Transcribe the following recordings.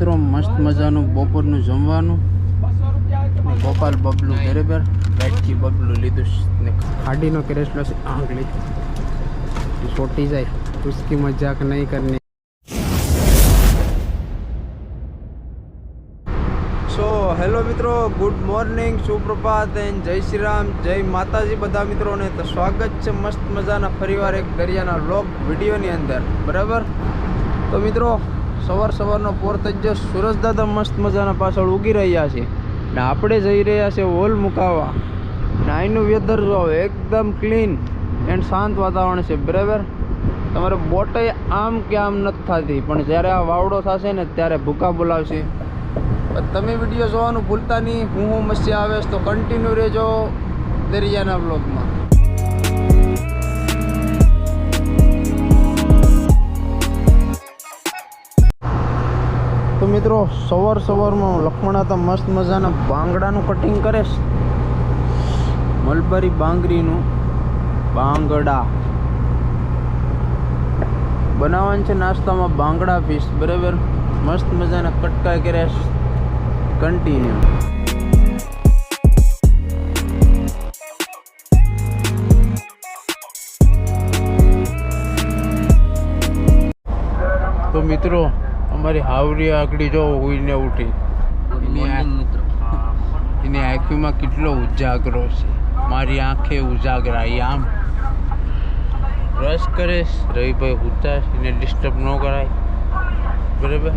મિત્રો, મસ્ત મજાનું બપોરનું જમવાનું. ગોપાલ બબલું બરાબર બેટકી બબલું લીધું ખાડીનો કેરેસલો છે. આંગળી છોટી જાય. ઉસકી મજાક નહીં કરની. સો હેલો મિત્રો. ગુડ મોર્નિંગ સુપ્રભાત એન્ડ જય શ્રી રામ જય માતાજી બધા મિત્રોને. તો સ્વાગત છે મસ્ત મજાના ફરીવાર એક દરિયાના લોક વિડીયોની અંદર. બરાબર? તો મિત્રો સવાર સવારનો પોર થઈ ગયો સુરજ દાદા મસ્ત મજાના પાછળ ઉગી રહ્યા છે. ને આપણે જઈ રહ્યા છે હોલ મુકાવા. ને અહીંનું વેધર જો એકદમ ક્લીન એન્ડ શાંત વાતાવરણ છે, બરાબર? તમારે બોટે આમ કે આમ નથી થતી, પણ જ્યારે આ વાવડો થશે ને ત્યારે ભૂકા બોલાવશે. તમે વીડિયો જોવાનું ભૂલતા નહીં. હું હું મસ્તી આવે તો કન્ટિન્યુ રહેજો દરિયાના બ્લોગમાં તો મિત્રો, સવાર સવારમાં લખમણા તો મસ્ત મજાના બાંગડાનું કટિંગ કરે છે મલબારી બાંગરીનું બાંગડા. બનાવવાનું છે નાસ્તામાં બાંગડા ફિશ બરાબર? મસ્ત મજાના કટકા કર્યા છે તો મિત્રો અમારી હાવરી આકડી જો ઉઈને ઉઠી. એની આંખીમાં કેટલો ઉજાગરો છે. મારી આંખે ઉજાગરા એ આમ. રસ કરે રવિભાઈ ઉતા એને ડિસ્ટર્બ ન કરાય. બરાબર?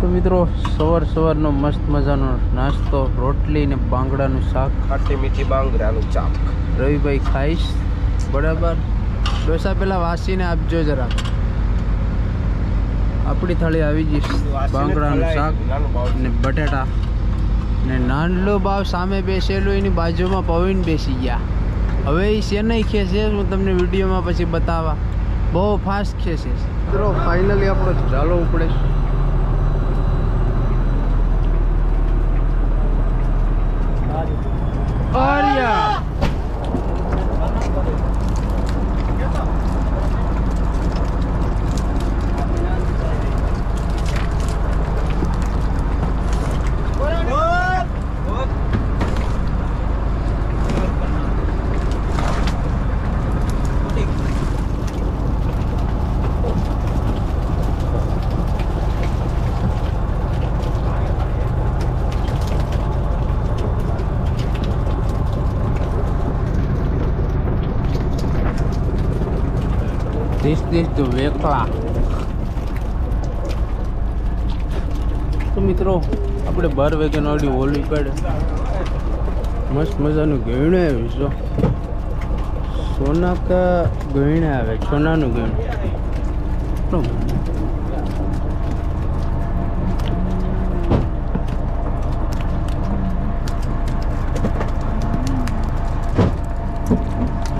તો મિત્રો સવાર સવારનો મસ્ત મજાનો નાસ્તો રોટલી ને બાંગડાનું શાક. ખાટી મીઠી બાંગડાનું ચાક. રવિભાઈ ખાઈશ. બરાબર? ડોસા પહેલાં વાસીને આપજો જરા. આપણી થાળી આવી જઈશ બાંગડાનું શાક ને બટાટા. ને નાનલો બાવ સામે બેસેલું એની બાજુમાં પવીન બેસી ગયા. હવે એ શેનાઈ ખેંચે હું તમને વિડીયોમાં પછી બતાવવા બહુ ફાસ્ટ ખેંચે છે. મિત્રો ફાઇનલી આપણો ચાલો ઉપડે આર્યા! This is the તો મિત્રો આપણે બાર વાગ્યાનો ઓડી હોલી પડે મસ્ત મજાનું ગહેણું આવ્યું છો સોના કા ગહેણા આવે સોનાનું ગહેણું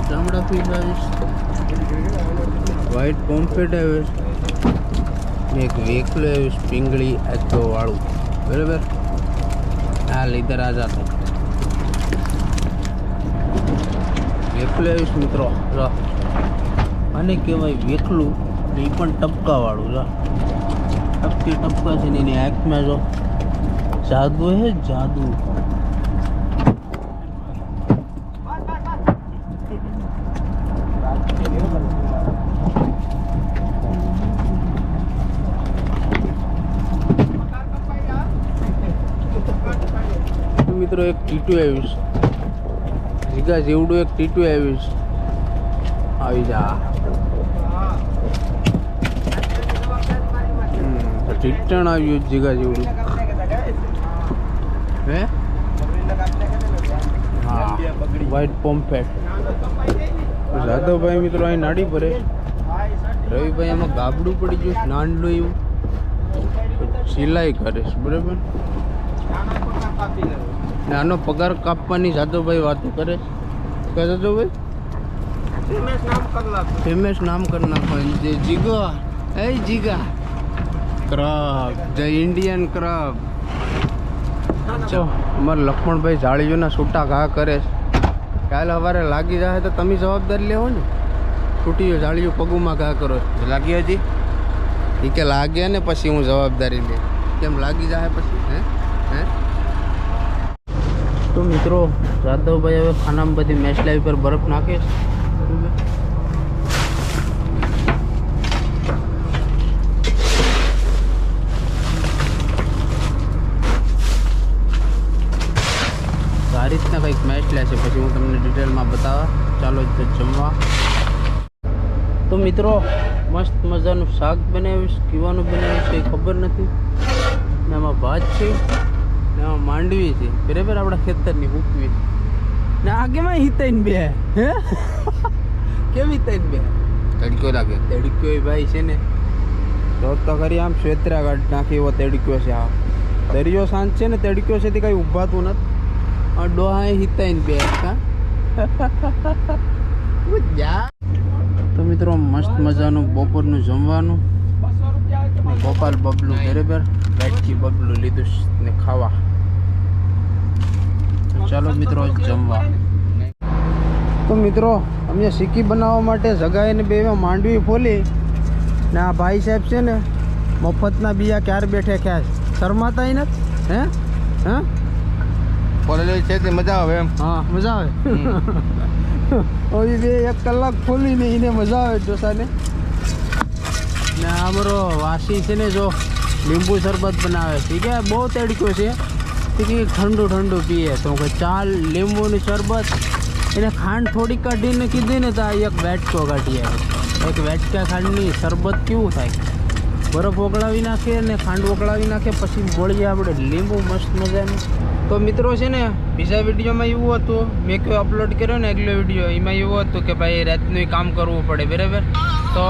ચામડા પી આવીશ વ્હાઈટ પોમ્પેટ આવે ને એક વેકલ આવ્યું પીંગળી વાળું. બરાબર? આ લીધે રાજા તો. વેકલું આવ્યું છે મિત્રો અને કહેવાય વેકલું એ પણ ટપકાવાળું રા ટપકી ટપકા છે ને એની આંખમાં જો જાદુ હે, જાદુ. મિત્રો, એક ટીટું આવ્યું છે. જીગા જેવડું એક ટીટું આવ્યું છે. આવી જા. ટીટણ આવ્યું જીગા જેવડું. હે? હા વ્હાઈટ પોમ્પેટ જાદવભાઈ મિત્રો, અહીં નાડી ભરે. રવિભાઈ એમાં ગાબડું પડી ગયું નાંડલું એવું. સિલાઈ કરે છે, બરાબર? ને આનો પગાર કાપવાની જાદવભાઈ વાતો કરે કહે કે જાદવભાઈ ફેમસ નામ કરી નાખો. જે જીગો એ જીગા ક્રબ. જય ઇન્ડિયન ક્રબ. ચો અમારે લક્ષ્મણભાઈ જાળીઓના છૂટા ઘા કરે કાલે સવારે લાગી જાય તો તમે જવાબદારી લેવો ને. છૂટીઓ જાળીઓ પગુમાં ઘા કરો. લાગી હજી? એ કે લાગ્યા ને પછી હું જવાબદારી લે કેમ લાગી જાય પછી? હે? હે? તો મિત્રો જાદવભાઈ હવે ખાનામાં બધી મેચ લાવી પર બરફ નાખે છે. રીતના કંઈક મેચ લેશે પછી હું તમને ડિટેલમાં બતાવવા. ચાલો તો જમવા. તો મિત્રો, મસ્ત મજાનું શાક બનાવીશ કીવાનું બનાવીશ કંઈ ખબર નથી. આમાં ભાત છે. માંડવી છે. બરાબર? આપણા ખેતરની ઉકવી ને આ કેમાં હિતાઈને બે? હે? કેમ હિતાઈને બે? તડક્યો લાગે. તડક્યો ભાઈ છે ને. તો તો કરી આમ શ્વેતરા ગાઢ નાખી એવો તડક્યો છે આ. દરિયો શાંત છે ને તડક્યો છે તે કઈ ઊભાતું નથી. આ ડોહા હિતાઈને બે. હા? તો મિત્રો મસ્ત મજાનું બપોરનું જમવાનું. ગોપાલ બબલું બરાબર? વેટકી બબલું લીધું ને ખાવા. ચાલો મિત્રો જમવા. તો મિત્રો અમે સિક્કી બનાવવા માટે જગાઈને બે માંડવી ફોલી ને આ ભાઈ સાહેબ છે ને મફતના બીયા ક્યારે બેઠે ખ્યા શરમાતા નથી? હે? હે? ફોરેલી છે તે મજા આવે એમ. હા મજા આવે. ઓલી બે એક કલાક ખોલીને એને મજા આવે ડોસાને ને અમારો વાસી છે ને જો લીંબુ શરબત બનાવે છે. કે બહુ તડક્યો છે. કે ઠંડુ ઠંડુ પીએ. તો કે ચાલ લીંબુની શરબત. એને ખાંડ થોડીક કાઢીને કીધી ને તો આ એક વેટકો કાઢી આવે એક વેટકા ખાંડની શરબત કેવું થાય? બરફ ઓગળાવી નાખે અને ખાંડ ઓગળાવી નાખે, પછી બોળીએ આપણે લીંબુ મસ્ત મજાનું. તો મિત્રો છે ને, બીજા વિડીયોમાં એવું હતું. મેં કયો અપલોડ કર્યો ને આગલો વીડિયો, એમાં એવું હતું કે ભાઈ રાતનું કામ કરવું પડે, બરાબર? તો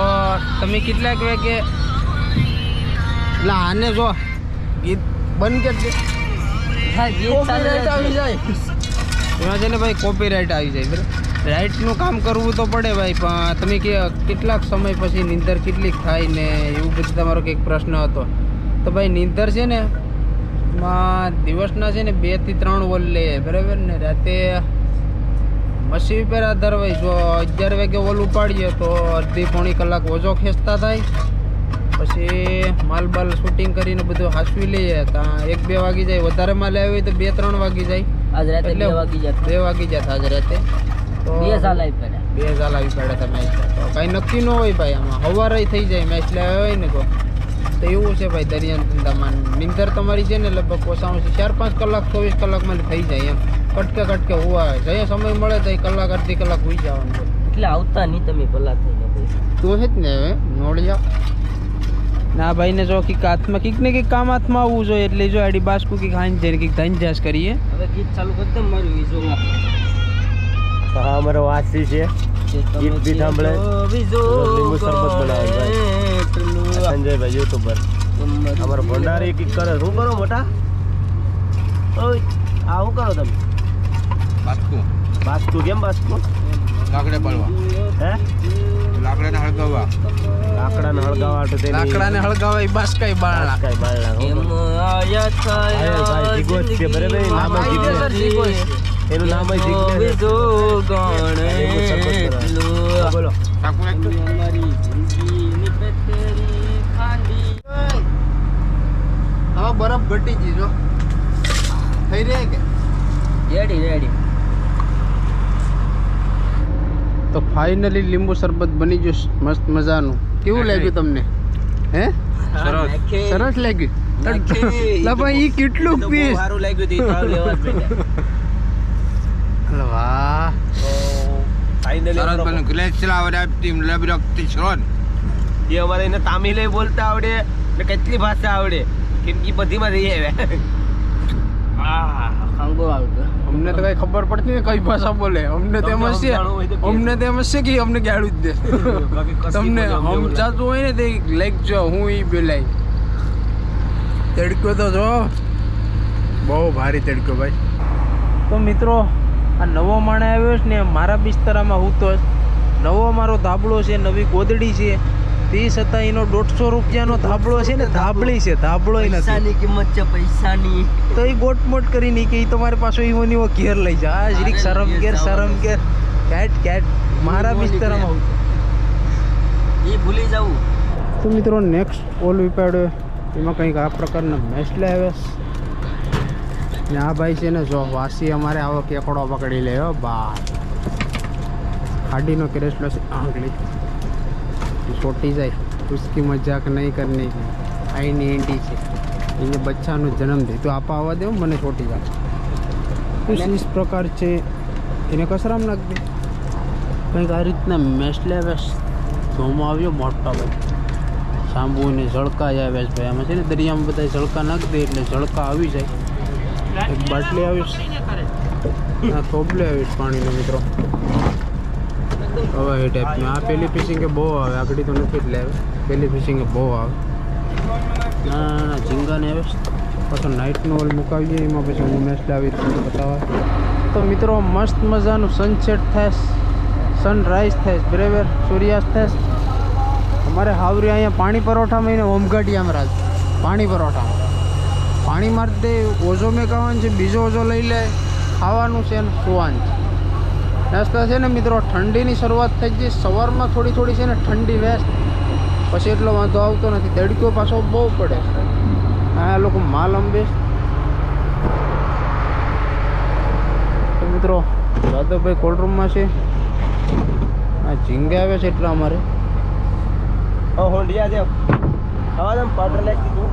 તમે કેટલાક વાગે એટલે આને જો, ગીત બંધ કરી આવી જાય. એમાં છે ને ભાઈ કોપીરાઇટ આવી જાય. બરાબર? રાઇટનું કામ કરવું તો પડે ભાઈ પણ તમે કે કેટલાક સમય પછી નીંદર કેટલીક થાય ને એવું બધું તમારો કંઈક પ્રશ્ન હતો. તો ભાઈ નીંદર છે ને માં દિવસના છે ને બેથી ત્રણ વોલ લે બરાબર ને? રાતે મશીન પર આધાર હોય જો અગિયાર વાગે ઓલ ઉપાડીએ તો અડધી પોણી કલાક ઓછો ખેંચતા થાય. પછી માલ બાલ શૂટિંગ કરીને બધું હાસવી લઈએ ત્યાં એક બે વાગી જાય. વધારે માલ આવ્યો તો બે ત્રણ વાગી જાય. આજ રાતે બે વાગી જાય. બે વાગી જાય આજ રાતે. તો બે સાલ આવી પડ્યા. બે સાલ આવી પડે તમે તો કાંઈ નક્કી ન હોય ભાઈ આમાં. હવારે થઈ જાય મેચ લાવ્યા હોય ને તો તો એવું છે ભાઈ દરિયાન ધંધામાં. નિંદર તમારી છે ને લગભગ ઓછામાં ચાર પાંચ કલાક ચોવીસ કલાકમાં થઈ જાય એમ. કટકે કટકે હોવા જઈએ સમય મળે તો કલાક અડધી કલાક હોઈ જવાનું. એટલે આવતા નહીં તમે ભલા થઈને તો તું છે જ ને હવે નોળિયા. ના ભાઈને જો કીક હાથમાં કીક ને કીક કામ હાથમાં આવવું જોઈએ એટલે જો આડી બાસ્કુ કીક હાઈન જઈને કીક ધન જાસ કરીએ. હવે ગીત ચાલુ કરી દે મારું વિઝો હા અમારો વાસી છે. ગીત બી સાંભળે. વિઝો લીંબુ શરબત બનાવે ભાઈ. સંજયભાઈ યુટ્યુબર. અમારો ભંડારી કી કરે શું કરો મોટા? ઓય આ શું કરો તમે? બાસ્કું. બાસ્કુ કેમ બાસ્કુ? લાકડે પડવા. હે? લાકડાને હળગાવવા લાકડાને હળગાવવા તો તે લાકડાને હળગાવાય બાસ્કાઈ બાળા બાસ્કાઈ બાળા એમ? આયા આયો ભાઈ, જીગો છે, બરાબર? નામ જીગો છે. જીગો છે. એનું નામ જ જીગો છે. જો ગણે બોલો. ચાકુ રાખજો અમારી જિંદગીની બેતરી ખાંડી. હવે બરફ ઘટી ગઈ જો. થઈ રહે કે? રેડી રેડી તો ફાઇનલી લીંબુ શરબત બની ગયું મસ્ત મજાનું. કેવું લાગ્યું તમને? હે? સરસ. સરસ લાગ્યું. નાખે. લા કેટલું પીસ સારું લાગ્યું હતું, ઈ ભાવ લેવા જ પડ્યા. વાહ. ફાઇનલી સરસ બન્યું. ગ્લેસ ચલાવડે ટીમ લબરકતી શ્રોન એ અમારે એને તામિલે બોલતા આવડે ને કેટલી ભાષા આવડે. કેમ કે બધીમાં રહી ખાંગો આવતો. અમને તો કઈ ખબર પડતી નહીં કઈ ભાષા બોલે. અમને તો એમ જ છે. અમને તો એમ જ છે કે અમને ગાળું જ દે. તમને સમજાતું હોય ને તે લાઈક જો હું ઈ બોલાય. તડકો તો જો બહુ ભારી તડકો ભાઈ. તો મિત્રો આ નવો માણે આવ્યો છે ને મારા બિસ્તરામાં હું તો નવો મારો ધાબળો છે નવી ગોદડી છે. તે છતાં એનો દોઢસો રૂપિયાનો ધાબળો છે ને ધાબળી છે ધાબળો નથી. કિંમત છે પૈસાની. તો એ ગોટમોટ કરીને કે તમારી પાસે એવો ને ઘેર લઈ જા. આ જરીક શરમ ઘેર શરમ ઘેર. કેટ કેટ. મારા એ ભૂલી જવું તો મિત્રો નેક્સ્ટ ઓલ વિપાડ્યો. એમાં કંઈક આ પ્રકારના મેસલે આવે ને આ ભાઈ છે ને જો વાસી અમારે આવો કેકડો પકડી લેવો હો બા. ખાડીનો કેરેસલો છે આંગળી. છોટી જાય उसकी મજાક નહીં કરની આઈની એંટી છે એને બચ્ચાનો જન્મ દે તો આપા આવવા દે હો, મને છોટી જાય कुछ इस प्रकार છે એને કચરામાં નાખ દે કંઈક આ રીતના મેસલે વેસ ધોમાં આવ્યો મોટો ભાઈ સાંભુ ને જળકા જ આવે છે ભાઈ આમાં છે ને દરિયામાં બધા જળકા નાખી દે એટલે જળકા આવી જાય એક બાટલી આવીશ આ થોબલે આવીશ પાણીનો મિત્રો હવે એ ટાઈપની આ પેલી ફિશિંગ બહુ આવે. આગળ તો નથી એટલે આવે પેલી ફિશિંગ બહુ આવે. ના ના ના ઝીંગા ને આવે પાછો નાઇટનો ઓલ મુકાવીએ એમાં પછી હું મેસ્ટ આવી તમને બતાવે તો મિત્રો મસ્ત મજાનું સનસેટ થાય સનરાઈઝ થાય બરાબર? સૂર્યાસ્ત થાય. અમારે હાવરી અહીંયા પાણી પરોઠામાં એને ઓમઘાટિયામાં રાજ પાણી પરોઠામાં. પાણી માટે ઓઝો મેં ખાવાનું છે બીજો ઓઝો લઈ લે. ખાવાનું છે અને સુવાનું છે. નાસ્તા છે ને મિત્રો ઠંડીની શરૂઆત થઈ ગઈ. સવારમાં થોડી થોડી છે ને ઠંડી વેસ્ટ. પછી એટલો વાંધો આવતો નથી. તડકો પાછો બહુ પડે આ લોકો માલ અંબે તો મિત્રો દાદાભાઈ કોલ્ડરૂમમાં છે. આ ઝીંગા આવે છે એટલા અમારે. હા છે હવા તમે પાટર લાગી દીધું.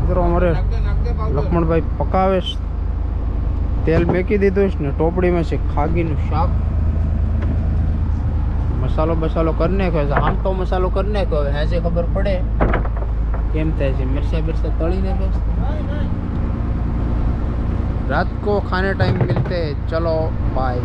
મિત્રો અમારે લક્ષ્મણભાઈ પકાવે છે. તેલ મેકી દીધું છે ને ટોપડીમાં છે ખાગીનું શાક. મસાલો બસાલો કરી નાખ્યો છે. આમ તો મસાલો કરી નાખ્યો. હવે હેજે ખબર પડે કેમ થાય છે. મિરસા બિરસા તળી નાખ્યો રાત કો ખાને ટાઈમ મિલતે. ચલો બાય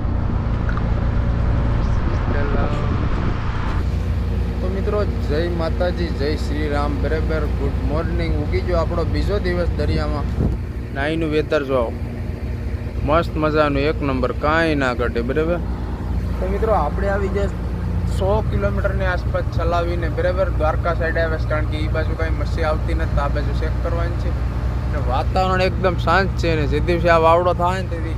તો મિત્રો, જય માતાજી, જય શ્રી રામ. બરાબર ગુડ મોર્નિંગ ઉગી જો આપણો બીજો દિવસ દરિયામાં. નાઈનું વેતર જોવો. મસ્ત મજાનું એક નંબર, કાંઈ ના ઘટે, બરાબર? તો મિત્રો, આપણે આવી જે સો કિલોમીટરની આસપાસ ચલાવીને બરાબર દ્વારકા સાઈડ આવે છે, કારણ કે એ બાજુ કાંઈ મસ્સી આવતી નથી આ બાજુ ચેક કરવાની છે. અને વાતાવરણ એકદમ શાંત છે ને, જે દિવસે આ વાવડો થાય ને, તેથી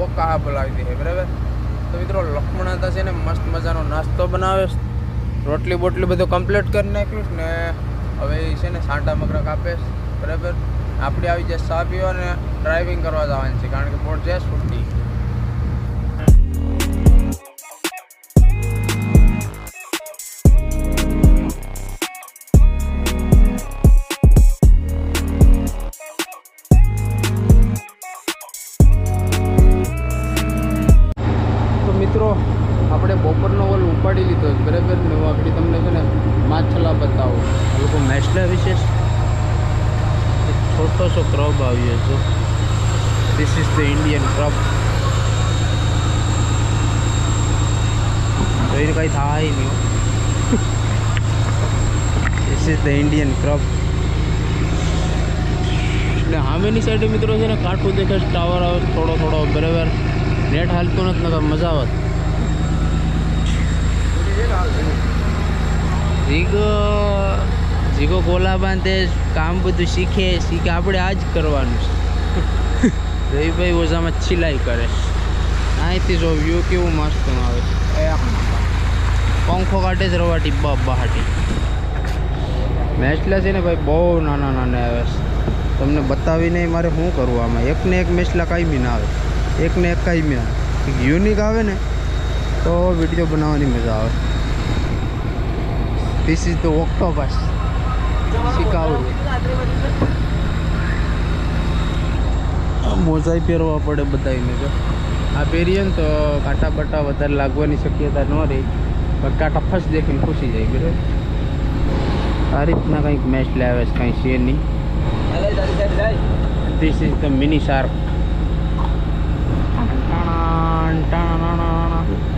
બોકા બોલાવી દે બરાબર? તો મિત્રો લક્ષ્મણાતા છે ને, મસ્ત મજાનો નાસ્તો બનાવે રોટલી બોટલી બધું કમ્પ્લીટ કરી નાખ્યું ને, હવે છે ને સાંટા મગરા કાપે બરાબર? આપણે આવી જે ચા પીવા ડ્રાઇવિંગ કરવા જવાની છે કારણ કે બોર્ડ જાય છૂટી ધીસ Indian crop કંઈ થાય નહીં this is the Indian crab એટલે સામેની સાઈડે મિત્રો છે ને કાંઠું દેખાય છે, ટાવર આવે થોડો થોડો બરાબર. નેટ હાલતું નથી નકર મજા આવત જીગો જીગો ગોલા બાંધે કામ બધું શીખે શીખે. આપણે આ જ કરવાનું છે. રવિભાઈ ઓઝામાં છિલાઈ કરે. અહીંથી જો વ્યૂ કેવું મસ્ત આવે. એક પંખો કાઢે જ રવાટી બા બહાટી. મેચલા છે ને ભાઈ બહુ નાના નાના આવે છે. તમને બતાવીને મારે શું કરવું આમાં? એકને એક મેચલા કાંઈ ના આવે. એકને એક ના આવે. યુનિક આવે ને, તો વીડિયો બનાવવાની મજા આવે. ધીસ ઇઝ ધ ઓક્ટોપસ શીખાવું. મોજાઈ પહેરવા પડે બધાને જો. આ પહેરીએ ને તો કાંટા બાટા વધારે લાગવાની શક્યતા ન રહી. પણ કાંટા ફસ્ટ દેખીને ખુશી જાય, બરાબર? આ રીતના કંઈક મેચ લાવે છે, કંઈ છે નહીં. This is the mini shark Tana Tana.